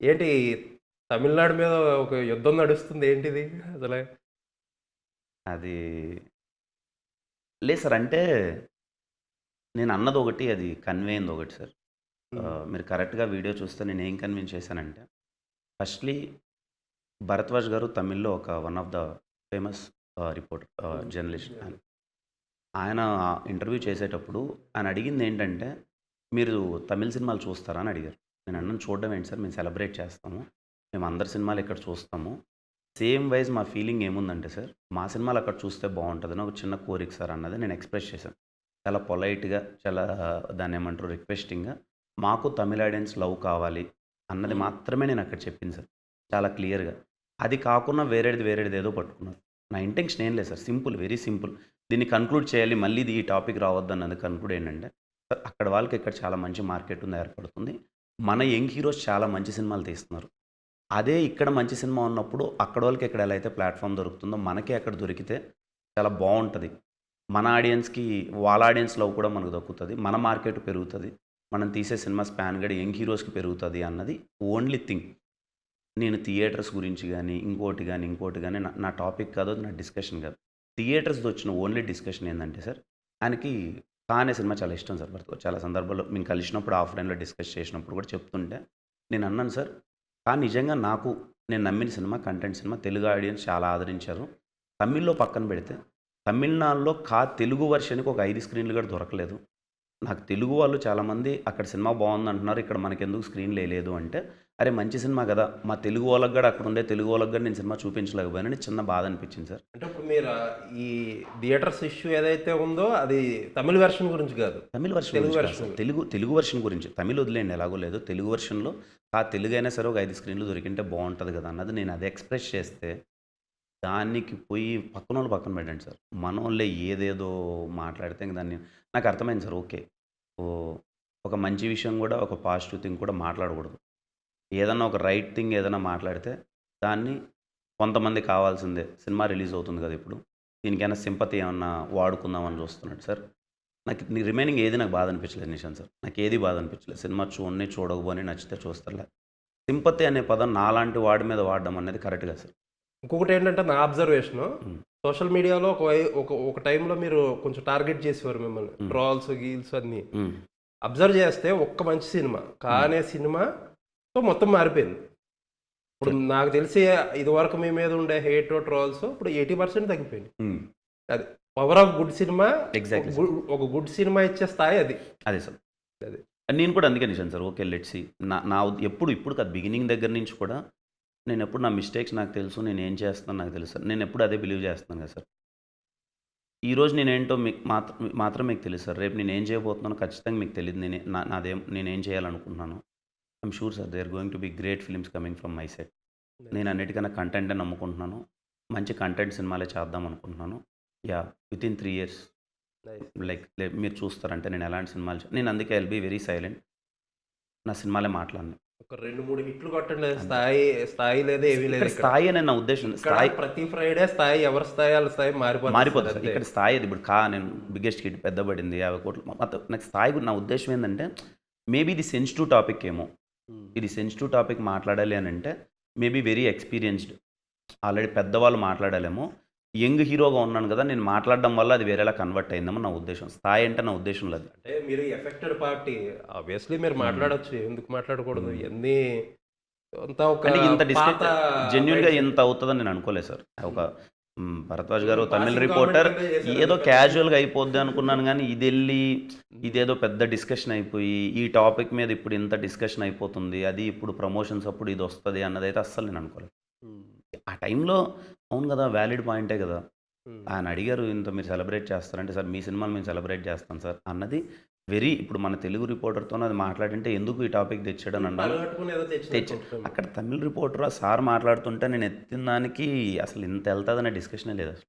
ఏంటి తమిళనాడు మీద ఒక యుద్ధం నడుస్తుంది ఏంటిది అసలే? అది లేదు సార్ అంటే నేను అన్నది ఒకటి అది కన్వే అయింది ఒకటి సార్. మీరు కరెక్ట్గా వీడియో చూస్తే నేను ఏం కన్విన్స్ చేశానంటే ఫస్ట్లీ భరద్వాజ్ గారు తమిళ్ళో ఒక one of the famous reporter journalist ఆయన. ఆయన ఇంటర్వ్యూ చేసేటప్పుడు ఆయన అడిగింది ఏంటంటే మీరు తమిళ సినిమాలు చూస్తారా అని అడిగారు. నేను అన్నాను చూడడం ఏంటి సార్? మేము సెలబ్రేట్ చేస్తాము. మేము అందరి సినిమాలు ఇక్కడ చూస్తాము. సేమ్ వైజ్ మా ఫీలింగ్ ఏముందంటే సార్ మా సినిమాలు అక్కడ చూస్తే బాగుంటుందని ఒక చిన్న కోరిక సార్ అన్నది నేను ఎక్స్ప్రెస్ చేశాను. చాలా పొలైట్గా చాలా దాన్ని ఏమంటారు రిక్వెస్టింగ్గా మాకు తమిళ ఆడియన్స్ లవ్ కావాలి అన్నది. మాత్రమే నేను అక్కడ చెప్పింది సార్. చాలా క్లియర్గా. అది కాకుండా వేరేది వేరేది ఏదో పట్టుకున్నారు. నా ఇంటెన్షన్ ఏం లేదు సార్. Simple very simple. దీన్ని కన్క్లూడ్ చేయాలి. మళ్ళీ ఇది ఈ టాపిక్ రావద్దు అన్నది కన్క్లూడ్ ఏంటంటే సార్ అక్కడ వాళ్ళకి ఇక్కడ చాలా మంచి మార్కెట్ ఉంది ఏర్పడుతుంది. మన యంగ్ హీరోస్ చాలా మంచి సినిమాలు తీస్తున్నారు. అదే ఇక్కడ మంచి సినిమా ఉన్నప్పుడు అక్కడ వాళ్ళకి ఎక్కడ ఎలా అయితే ప్లాట్ఫామ్ దొరుకుతుందో మనకి అక్కడ దొరికితే చాలా బాగుంటుంది. మన ఆడియన్స్కి వాళ్ళ ఆడియన్స్ లవ్ కూడా మనకు దక్కుతుంది. మన మార్కెట్ పెరుగుతుంది. మనం తీసే సినిమా స్పాన్ గడి యంగ్ హీరోస్కి పెరుగుతుంది అన్నది ఓన్లీ థింగ్. నేను థియేటర్స్ గురించి కానీ ఇంకోటి కానీ ఇంకోటి కానీ నా నా టాపిక్ కాదు నా డిస్కషన్ కాదు. థియేటర్స్ వచ్చిన ఓన్లీ డిస్కషన్ ఏంటంటే సార్ ఆయనకి కానే సినిమా చాలా ఇష్టం సార్. భరత్ చాలా సందర్భాల్లో మేము కలిసినప్పుడు ఆఫ్లైన్లో డిస్కస్ చేసినప్పుడు కూడా చెప్తుంటే నేను అన్నాను సార్ కానీ నిజంగా నాకు నేను నమ్మిన cinema content cinema Telugu audience చాలా ఆదరించారు. తమిళ్ళో పక్కన పెడితే తమిళనాడులో కా తెలుగు వర్షన్కి ఒక ఐదు స్క్రీన్లు కూడా దొరకలేదు. నాకు తెలుగు వాళ్ళు చాలామంది అక్కడ సినిమా బాగుంది అంటున్నారు ఇక్కడ మనకి ఎందుకు స్క్రీన్ లేదు అంటే అరే మంచి సినిమా కదా మా తెలుగు వాళ్ళకి కూడా అక్కడ ఉండే తెలుగు వాళ్ళకి కూడా నేను సినిమా చూపించలేకపోయానని చిన్న బాధ అనిపించింది సార్ అంటే ఇప్పుడు మీరు ఈ థియేటర్స్ ఇష్యూ ఏదైతే ఉందో అది తమిళ వెర్షన్ గురించి కాదు Tamil version Telugu. Sir. Telugu Telugu version గురించి తమిళ వదిలేండి ఎలాగో లేదు తెలుగు వర్షన్లో ఆ తెలుగు అయినా సరే ఒక ఐదు స్క్రీన్లు దొరికింటే బాగుంటుంది కదా అన్నది నేను అది ఎక్స్ప్రెస్ చేస్తే దానికి పోయి పక్కన వాళ్ళు పక్కన పెట్టండి సార్. మన వాళ్ళే ఏదేదో మాట్లాడితే ఇంక దాన్ని నాకు అర్థమైంది సార్ ఓకే. ఓ ఒక మంచి విషయం కూడా ఒక పాజిటివ్ థింగ్ కూడా మాట్లాడకూడదు. ఏదన్నా ఒక రైట్ థింగ్ ఏదైనా మాట్లాడితే దాన్ని కొంతమంది కావాల్సిందే. సినిమా రిలీజ్ అవుతుంది కదా ఇప్పుడు. దీనికైనా సింపతి ఏమన్నా వాడుకుందామని చూస్తున్నాడు సార్. నాకు నీ రిమైనింగ్ ఏది నాకు బాధ అనిపించలేదు నిషాన్ సార్. నాకు ఏది బాధ అనిపించలేదు. సినిమా చూడని చూడకపోని నచ్చితే చూస్తారులే. సింపతి అనే పదం నాలాంటి వాడి మీద వాడడం అనేది కరెక్ట్గా సార్. ఇంకొకటి ఏంటంటే నా అబ్జర్వేషన్. సోషల్ మీడియాలో ఒక ఒక ఒక టైంలో మీరు కొంచెం టార్గెట్ చేసేవారు మిమ్మల్ని. ట్రాల్స్ గీల్స్ అన్ని. అబ్జర్వ్ చేస్తే ఒక్క మంచి సినిమా కానే సినిమాతో మొత్తం మారిపోయింది. ఇప్పుడు నాకు తెలిసి ఇది వరకు మీ మీద ఉండే హేట్ ట్రాల్స్ ఇప్పుడు ఎయిటీ పర్సెంట్ తగ్గిపోయింది. అది power of good cinema Exactly, ఒక గుడ్ సినిమా ఇచ్చే స్థాయి అది. అదే సార్ అదే. నేను కూడా అందుకే నిషాన్ సార్ ఓకే లెట్సి నా నా ఎప్పుడు ఇప్పుడు కాదు బిగినింగ్ దగ్గర నుంచి కూడా నేను ఎప్పుడు నా మిస్టేక్స్ నాకు తెలుసు నేను ఏం చేస్తున్నాను నాకు తెలుసు సార్. నేను ఎప్పుడు అదే బిలీవ్ చేస్తున్నాను కదా సార్. ఈరోజు నేనేంటో మీకు మాత్రం మాత్రం మీకు తెలుసు సార్. రేపు నేను ఏం చేయబోతున్నానో ఖచ్చితంగా మీకు తెలియదు నేను నా నాదేం నేనేం చేయాలనుకుంటున్నాను. I'm sure sir. They are going to be great films coming from my side నేను అన్నిటికన్నా కంటెంటే నమ్ముకుంటున్నాను. మంచి కంటెంట్ సినిమాలే చేద్దాం అనుకుంటున్నాను. Yeah with in three years. Like మీరు చూస్తారంటే నేను ఎలాంటి సినిమాలు నేను అందుకే ఎల్ బీ వెరీ సైలెంట్. నా సినిమాలే మాట్లాడను. ఒక రెండు మూడు హిట్లు కొట్టండి. స్థాయి స్థాయి లేదు ఏమీ లేదు. స్థాయి అనే నా ఉద్దేశం. స్థాయి ప్రతి ఫ్రైడే స్థాయి ఎవరి స్థాయి వాళ్ళ స్థాయి మారిపోతుంది. మారిపోతుంది. ఇక్కడ స్థాయి అది ఇప్పుడు కా నేను బిగ్గెస్ట్ హిట్ పెద్ద పడింది యాభై కోట్లు. మొత్తం నాకు స్థాయి నా ఉద్దేశం ఏంటంటే మేబీ ఇది సెన్సిటివ్ టాపిక్ ఏమో. Hmm. ఇది సెన్సిటివ్ టాపిక్ మాట్లాడాలి అని అంటే మేబీ వెరీ ఎక్స్పీరియన్స్డ్. ఆల్రెడీ పెద్దవాళ్ళు మాట్లాడాలేమో. యంగ్ హీరోగా ఉన్నాను కదా నేను మాట్లాడడం వల్ల అది వేరేలా కన్వర్ట్ అయిందేమో నా ఉద్దేశం స్థాయి అంటే నా ఉద్దేశం లేదు అంటే మీరు ఎఫెక్టెడ్ పార్టీ ఆబ్వియస్లీ మీరు మాట్లాడొచ్చు ఎందుకు మాట్లాడకూడదు అంటే ఇంత డిస్కస్ జెన్యున్గా. ఇంత అవుతుందని నేను అనుకోలేదు సార్ ఒక భరద్వాజ్ గారు తమిళ రిపోర్టర్ ఏదో. క్యాజువల్గా అయిపోద్ది అనుకున్నాను కానీ ఇది వెళ్ళి ఇదేదో పెద్ద డిస్కషన్ అయిపోయి ఈ టాపిక్ మీద ఇప్పుడు ఇంత డిస్కషన్ అయిపోతుంది అది ఇప్పుడు ప్రమోషన్స్ అప్పుడు ఇది వస్తుంది అన్నదైతే అస్సలు నేను అనుకోలేదు. ఆ టైంలో అవును కదా వ్యాలిడ్ పాయింటే కదా. ఆయన అడిగారు ఇంత మీరు సెలబ్రేట్ చేస్తారంటే సార్ మీ సినిమాలు మేము సెలబ్రేట్ చేస్తాం సార్ అన్నది వెరీ ఇప్పుడు మన తెలుగు రిపోర్టర్తో అది మాట్లాడింటే ఎందుకు ఈ టాపిక్ తెచ్చాడని అన్నాను పలుగట్టుకుని ఏదో తెచ్చి తెచ్చినట్టు అక్కడ తమిళ రిపోర్టర్ ఆ సార్ మాట్లాడుతుంటే నేను ఎత్తిన దానికి అసలు ఇంత వెళ్తుందనే డిస్కషనే లేదు అసలు.